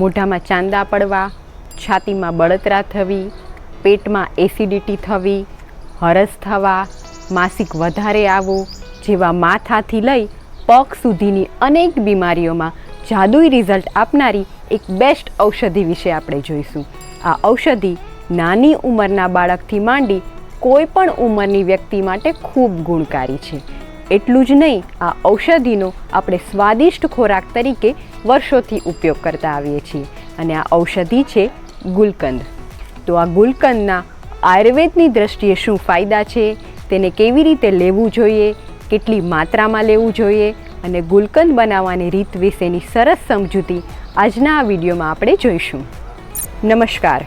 મોઢામાં ચાંદા પડવા, છાતીમાં બળતરા થવી, પેટમાં એસિડિટી થવી, હરસ થવા, માસિક વધારે આવવું જેવા માથાથી લઈ પગ સુધીની અનેક બીમારીઓમાં જાદુઈ રિઝલ્ટ આપનારી એક બેસ્ટ ઔષધિ વિશે આપણે જોઈશું. આ ઔષધિ નાની ઉંમરના બાળકથી માંડી કોઈ પણ ઉંમરની વ્યક્તિ માટે ખૂબ ગુણકારી છે. એટલું જ નહીં, આ ઔષધિનો આપણે સ્વાદિષ્ટ ખોરાક તરીકે વર્ષોથી ઉપયોગ કરતા આવીએ છીએ. અને આ ઔષધિ છે ગુલકંદ. તો આ ગુલકંદના આયુર્વેદની દ્રષ્ટિએ શું ફાયદા છે, તેને કેવી રીતે લેવું જોઈએ, કેટલી માત્રામાં લેવું જોઈએ અને ગુલકંદ બનાવવાની રીત વિશેની સરસ સમજૂતી આજના આ વિડીયોમાં આપણે જોઈશું. નમસ્કાર.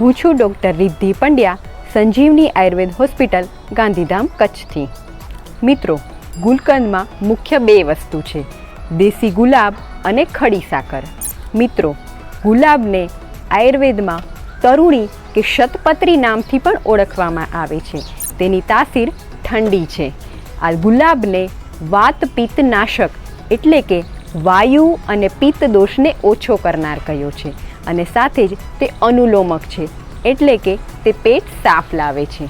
હું છું ડૉક્ટર રિદ્ધિ પંડ્યા, સંજીવની આયુર્વેદ હોસ્પિટલ ગાંધીધામ કચ્છથી. મિત્રો ગુલકંદમાં મુખ્ય બે વસ્તુ છે, દેશી ગુલાબ અને ખડી સાકર. મિત્રો, ગુલાબને આયુર્વેદમાં તરુણી કે શતપત્રી નામથી પણ ઓળખવામાં આવે છે. તેની તાસીર ઠંડી છે. આ ગુલાબને વાત પિત્ત નાશક એટલે કે વાયુ અને પિત્ત દોષને ઓછો કરનાર કયો છે અને સાથે જ તે અનુલોમક છે એટલે કે તે પેટ સાફ લાવે છે.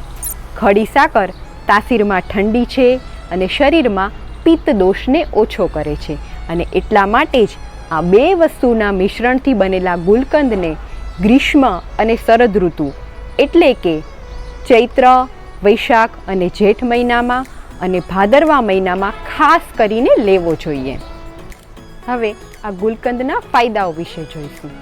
ખડી સાકર તાસીરમાં ઠંડી છે અને શરીરમાં પિત્ત દોષને ઓછો કરે છે. અને એટલા માટે જ આ બે વસ્તુના મિશ્રણથી બનેલા ગુલકંદને ગ્રીષ્મ અને શરદ ઋતુ એટલે કે ચૈત્ર, વૈશાખ અને જેઠ મહિનામાં અને ભાદરવા મહિનામાં ખાસ કરીને લેવો જોઈએ. હવે આ ગુલકંદના ફાયદાઓ વિશે જોઈશું.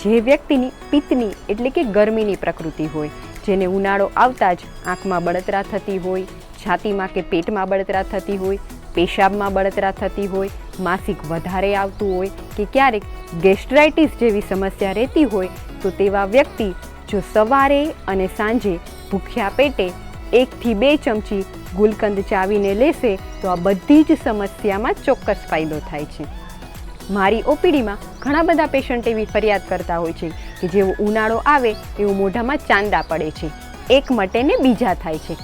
જે વ્યક્તિની પિત્તની એટલે કે ગરમીની પ્રકૃતિ હોય, જેને ઉનાળો આવતા જ આંખમાં બળતરા થતી હોય છાતીમાં કે પેટમાં બળતરા થતી હોય, પેશાબમાં બળતરા થતી હોય, માસિક વધારે આવતું હોય કે ક્યારેક ગેસ્ટ્રાઇટિસ જેવી સમસ્યા રહેતી હોય, તો તેવા વ્યક્તિ જો સવારે અને સાંજે ભૂખ્યા પેટે એકથી બે ચમચી ગુલકંદ ચાવીને લેશે, તો આ બધી જ સમસ્યામાં ચોક્કસ ફાયદો થાય છે. મારી ઓપીડીમાં ઘણા બધા પેશન્ટ એવી ફરિયાદ કરતા હોય છે કે જેવો ઉનાળો આવે એવું મોઢામાં ચાંદા પડે છે. એક મટેને બીજા થાય છે.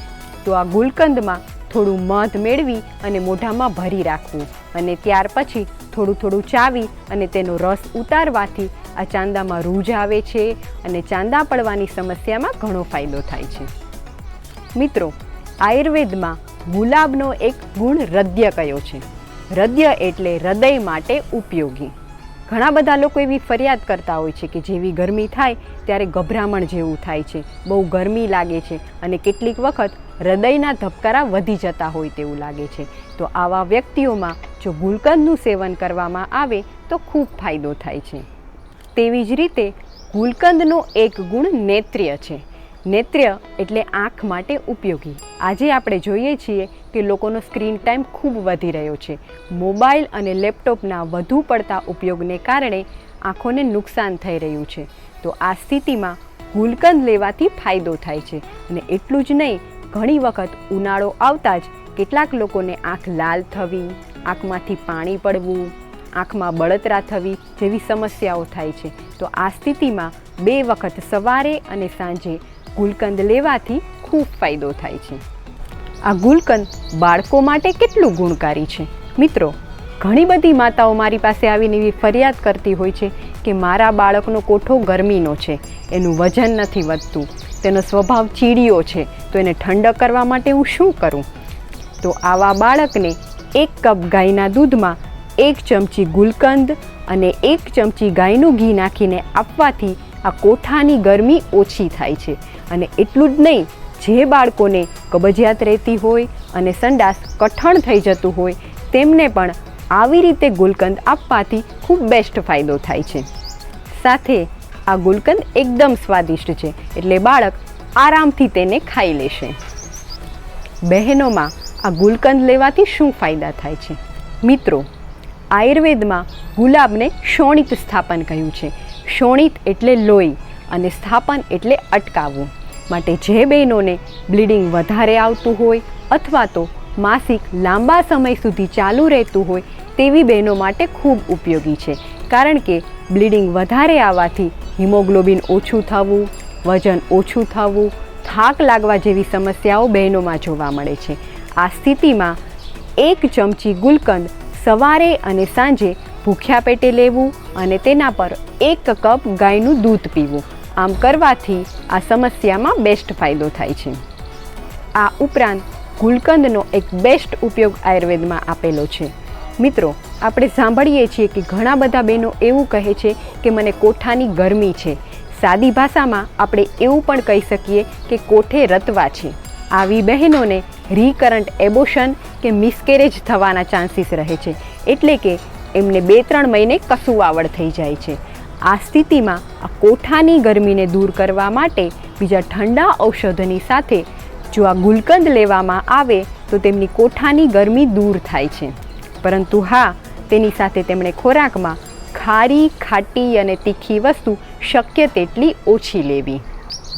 તો આ ગુલકંદમાં થોડું મધ મેળવી અને મોઢામાં ભરી રાખવું અને ત્યાર પછી થોડું થોડું ચાવી અને તેનો રસ ઉતારવાથી આ ચાંદામાં રૂજ આવે છે અને ચાંદા પડવાની સમસ્યામાં ઘણો ફાયદો થાય છે. મિત્રો, આયુર્વેદમાં ગુલાબનો એક ગુણ હૃદય કયો છે? હૃદય એટલે હૃદય માટે ઉપયોગી. ઘણા બધા લોકો એવી ફરિયાદ કરતા હોય છે કે જેવી ગરમી થાય ત્યારે ગભરામણ જેવું થાય છે. બહુ ગરમી લાગે છે અને કેટલીક વખત હૃદયના ધબકારા વધી જતા હોય તેવું લાગે છે. તો આવા વ્યક્તિઓમાં જો ગુલકંદનું સેવન કરવામાં આવે તો ખૂબ ફાયદો થાય છે. તેવી જ રીતે ગુલકંદનો એક ગુણ નેત્ર્ય છે. નેત્ર્ય એટલે આંખ માટે ઉપયોગી. આજે આપણે જોઈએ છીએ કે લોકોનો સ્ક્રીન ટાઈમ ખૂબ વધી રહ્યો છે. મોબાઈલ અને લેપટોપના વધુ પડતા ઉપયોગને કારણે આંખોને નુકસાન થઈ રહ્યું છે. તો આ સ્થિતિમાં ગુલકંદ લેવાથી ફાયદો થાય છે. અને એટલું જ નહીં, ઘણી વખત ઉનાળો આવતા જ કેટલાક લોકોને આંખ લાલ થવી, આંખમાંથી પાણી પડવું, આંખમાં બળતરા થવી જેવી સમસ્યાઓ થાય છે. તો આ સ્થિતિમાં બે વખત સવારે અને સાંજે ગુલકંદ લેવાથી ખૂબ ફાયદો થાય છે. આ ગુલકંદ બાળકો માટે કેટલું ગુણકારી છે? મિત્રો, ઘણી બધી માતાઓ મારી પાસે આવીને એવી ફરિયાદ કરતી હોય છે કે મારા બાળકનો કોઠો ગરમીનો છે, એનું વજન નથી વધતું, તેનો સ્વભાવ ચીડિયો છે, તો એને ઠંડક કરવા માટે હું શું કરું? તો આવા બાળકને એક કપ ગાયના દૂધમાં એક ચમચી ગુલકંદ અને એક ચમચી ગાયનું ઘી નાખીને આપવાથી આ કોઠાની ગરમી ઓછી થાય છે. અને એટલું જ નહીં જે બાળકોને કબજિયાત રહેતી હોય અને સંડાસ કઠણ થઈ જતું હોય, તેમને પણ આવી રીતે ગુલકંદ આપવાથી ખૂબ બેસ્ટ ફાયદો થાય છે. સાથે આ ગુલકંદ એકદમ સ્વાદિષ્ટ છે, એટલે બાળક આરામથી તેને ખાઈ લેશે. બહેનોમાં આ ગુલકંદ લેવાથી શું ફાયદા થાય છે? મિત્રો, આયુર્વેદમાં ગુલાબને શોણિત સ્થાપન કહ્યું છે. શોણિત એટલે લોહી અને સ્થાપન એટલે અટકાવવું. માટે જે બહેનોને બ્લીડિંગ વધારે આવતું હોય અથવા તો માસિક લાંબા સમય સુધી ચાલુ રહેતું હોય તેવી બહેનો માટે ખૂબ ઉપયોગી છે. કારણ કે બ્લીડિંગ વધારે આવવાથી હિમોગ્લોબિન ઓછું થવું, વજન ઓછું થવું, થાક લાગવા જેવી સમસ્યાઓ બહેનોમાં જોવા મળે છે. આ સ્થિતિમાં એક ચમચી ગુલકંદ સવારે અને સાંજે ભૂખ્યા પેટે લેવું અને તેના પર એક કપ ગાયનું દૂધ પીવું. આમ કરવાથી આ સમસ્યામાં બેસ્ટ ફાયદો થાય છે. આ ઉપરાંત ગુલકંદનો એક બેસ્ટ ઉપયોગ આયુર્વેદમાં આપેલો છે. મિત્રો, આપણે સાંભળીએ છીએ કે ઘણા બધા બહેનો એવું કહે છે કે મને કોઠાની ગરમી છે. સાદી ભાષામાં આપણે એવું પણ કહી શકીએ કે કોઠે રતવા છે. આવી બહેનોને રીકરન્ટ એબોશન કે મિસકેરેજ થવાના ચાન્સીસ રહે છે. એટલે કે એમને બે ત્રણ મહિને કસુવાવડ થઈ જાય છે. આ સ્થિતિમાં આ કોઠાની ગરમીને દૂર કરવા માટે બીજા ઠંડા ઔષધની સાથે જો આ ગુલકંદ લેવામાં આવે તો તેમની કોઠાની ગરમી દૂર થાય છે. પરંતુ હા, તેની સાથે તેમણે ખોરાકમાં ખારી, ખાટી અને તીખી વસ્તુ શક્ય તેટલી ઓછી લેવી.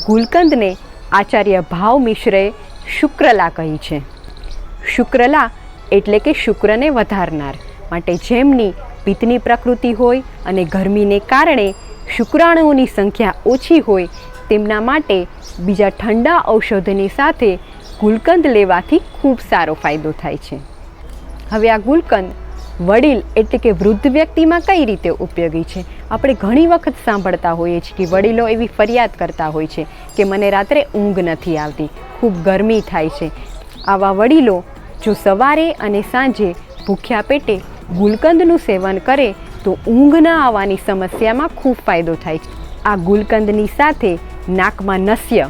ગુલકંદને આચાર્ય ભાવ મિશ્રએ શુક્રલા કહી છે. શુક્રલા એટલે કે શુક્રને વધારનાર, માટે જેમની પિત્તની પ્રકૃતિ હોય અને ગરમીને કારણે શુક્રાણુઓની સંખ્યા ઓછી હોય તેમના માટે બીજા ઠંડા ઔષધની સાથે ગુલકંદ લેવાથી ખૂબ સારો ફાયદો થાય છે. હવે આ ગુલકંદ વડીલ એટલે કે વૃદ્ધ વ્યક્તિમાં કઈ રીતે ઉપયોગી છે? આપણે ઘણી વખત સાંભળતા હોઈએ છીએ કે વડીલો એવી ફરિયાદ કરતા હોય છે કે મને રાત્રે ઊંઘ નથી આવતી, ખૂબ ગરમી થાય છે. આવા વડીલો જો સવારે અને સાંજે ભૂખ્યા પેટે ગુલકંદનું સેવન કરે તો ઊંઘ ન આવવાની સમસ્યામાં ખૂબ ફાયદો થાય છે. આ ગુલકંદની સાથે નાકમાં નસ્ય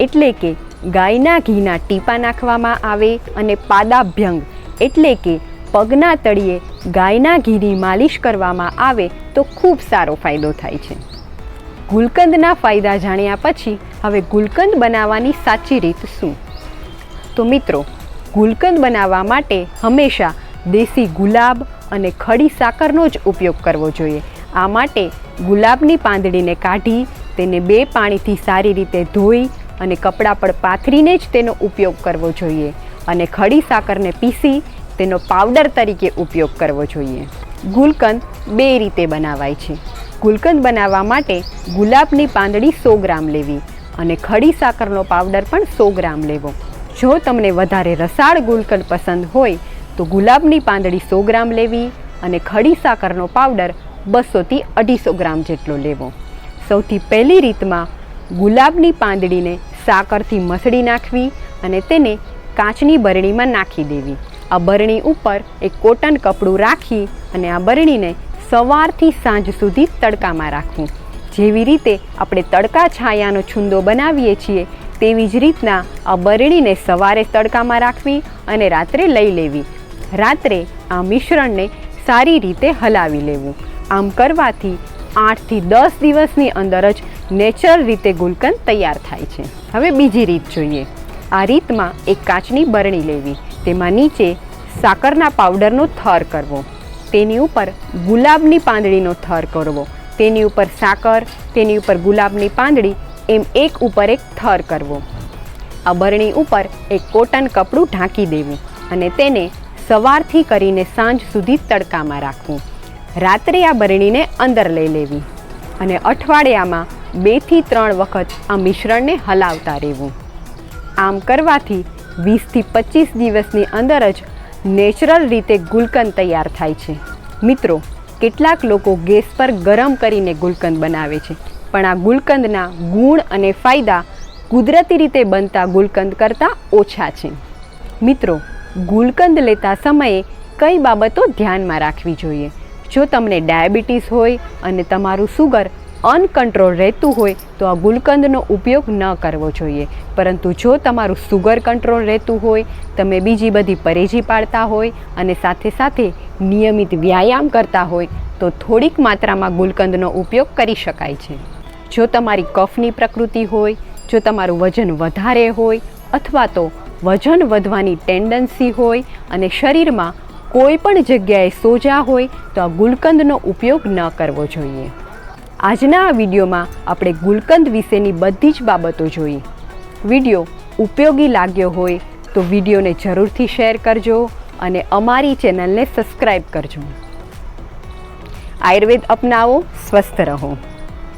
એટલે કે ગાયના ઘીના ટીપા નાખવામાં આવે અને પાદાભ્યંગ એટલે કે પગના તળિયે ગાયના ઘીની માલિશ કરવામાં આવે તો ખૂબ સારો ફાયદો થાય છે. ગુલકંદના ફાયદા જાણ્યા પછી હવે ગુલકંદ બનાવવાની સાચી રીત શું? તો મિત્રો, ગુલકંદ બનાવવા માટે હંમેશા દેશી ગુલાબ અને ખડી સાકરનો જ ઉપયોગ કરવો જોઈએ. આ માટે ગુલાબની પાંદડીને કાઢી, તેને બે પાણીથી સારી રીતે ધોઈ અને કપડાં પર પાથરીને જ તેનો ઉપયોગ કરવો જોઈએ અને ખડી સાકરને પીસી તેનો પાવડર તરીકે ઉપયોગ કરવો જોઈએ. ગુલકંદ બે રીતે બનાવાય છે. ગુલકંદ બનાવવા માટે ગુલાબની પાંદડી સો ગ્રામ લેવી અને ખડી સાકરનો પાવડર પણ સો ગ્રામ લેવો. જો તમને વધારે રસાળ ગુલકંદ પસંદ હોય તો ગુલાબની પાંદડી સો ગ્રામ લેવી અને ખડી સાકરનો પાવડર બસોથી અઢીસો ગ્રામ જેટલો લેવો. સૌથી પહેલી રીતમાં ગુલાબની પાંદડીને સાકરથી મસળી નાખવી અને તેને કાચની બરણીમાં નાખી દેવી. આ બરણી ઉપર એક કોટન કપડું રાખી અને આ બરણીને સવારથી સાંજ સુધી તડકામાં રાખવું. જેવી રીતે આપણે તડકા છાયાનો છુંદો બનાવીએ છીએ, તેવી જ રીતના આ બરણીને સવારે તડકામાં રાખવી અને રાત્રે લઈ લેવી. રાત્રે આ મિશ્રણને સારી રીતે હલાવી લેવું. આમ કરવાથી આઠથી દસ દિવસની અંદર જ નેચરલ રીતે ગુલકંદ તૈયાર થાય છે. હવે બીજી રીત જોઈએ. આ રીતમાં એક કાચની બરણી લેવી. તેમાં નીચે સાકરના પાવડરનો થર કરવો. તેની ઉપર ગુલાબની પાંદડીનો થર કરવો. તેની ઉપર સાકર, તેની ઉપર ગુલાબની પાંદડી, એમ એક ઉપર એક થર કરવો. આ બરણી ઉપર એક કોટન કપડું ઢાંકી દેવું અને તેને સવારથી કરીને સાંજ સુધી તડકામાં રાખવું. રાત્રે આ બરણીને અંદર લઈ લેવી અને અઠવાડિયામાં બેથી ત્રણ વખત આ મિશ્રણને હલાવતા રહેવું. આમ કરવાથી વીસથી પચીસ દિવસની અંદર જ નેચરલ રીતે ગુલકંદ તૈયાર થાય છે. મિત્રો, કેટલાક લોકો ગેસ પર ગરમ કરીને ગુલકંદ બનાવે છે, પણ આ ગુલકંદના ગુણ અને ફાયદા કુદરતી રીતે બનતા ગુલકંદ કરતાં ઓછા છે. મિત્રો ગુલકંદ લેતા સમયે કઈ બાબતો ધ્યાનમાં રાખવી જોઈએ? જો તમને ડાયાબિટીસ હોય અને તમારું સુગર અનકંટ્રોલ રહેતું હોય, તો આ ગુલકંદનો ઉપયોગ ન કરવો જોઈએ. પરંતુ જો તમારું સુગર કંટ્રોલ રહેતું હોય, તમે બીજી બધી પરેજી પાડતા હોય અને સાથે સાથે નિયમિત વ્યાયામ કરતા હોય, તો થોડીક માત્રામાં ગુલકંદનો ઉપયોગ કરી શકાય છે. જો તમારી કફની પ્રકૃતિ હોય, જો તમારું વજન વધારે હોય અથવા તો વજન વધવાની ટેન્ડન્સી હોય અને શરીરમાં કોઈ પણ જગ્યાએ સોજા હોય તો આ ગુલકંદનો ઉપયોગ ન કરવો જોઈએ. આજના આ વિડીયોમાં આપણે ગુલકંદ વિશેની બધી જ બાબતો જોઈ. વીડિયો ઉપયોગી લાગ્યો હોય તો વિડીયોને જરૂરથી શેર કરજો અને અમારી ચેનલને સબસ્ક્રાઈબ કરજો. આયુર્વેદ અપનાવો, સ્વસ્થ રહો.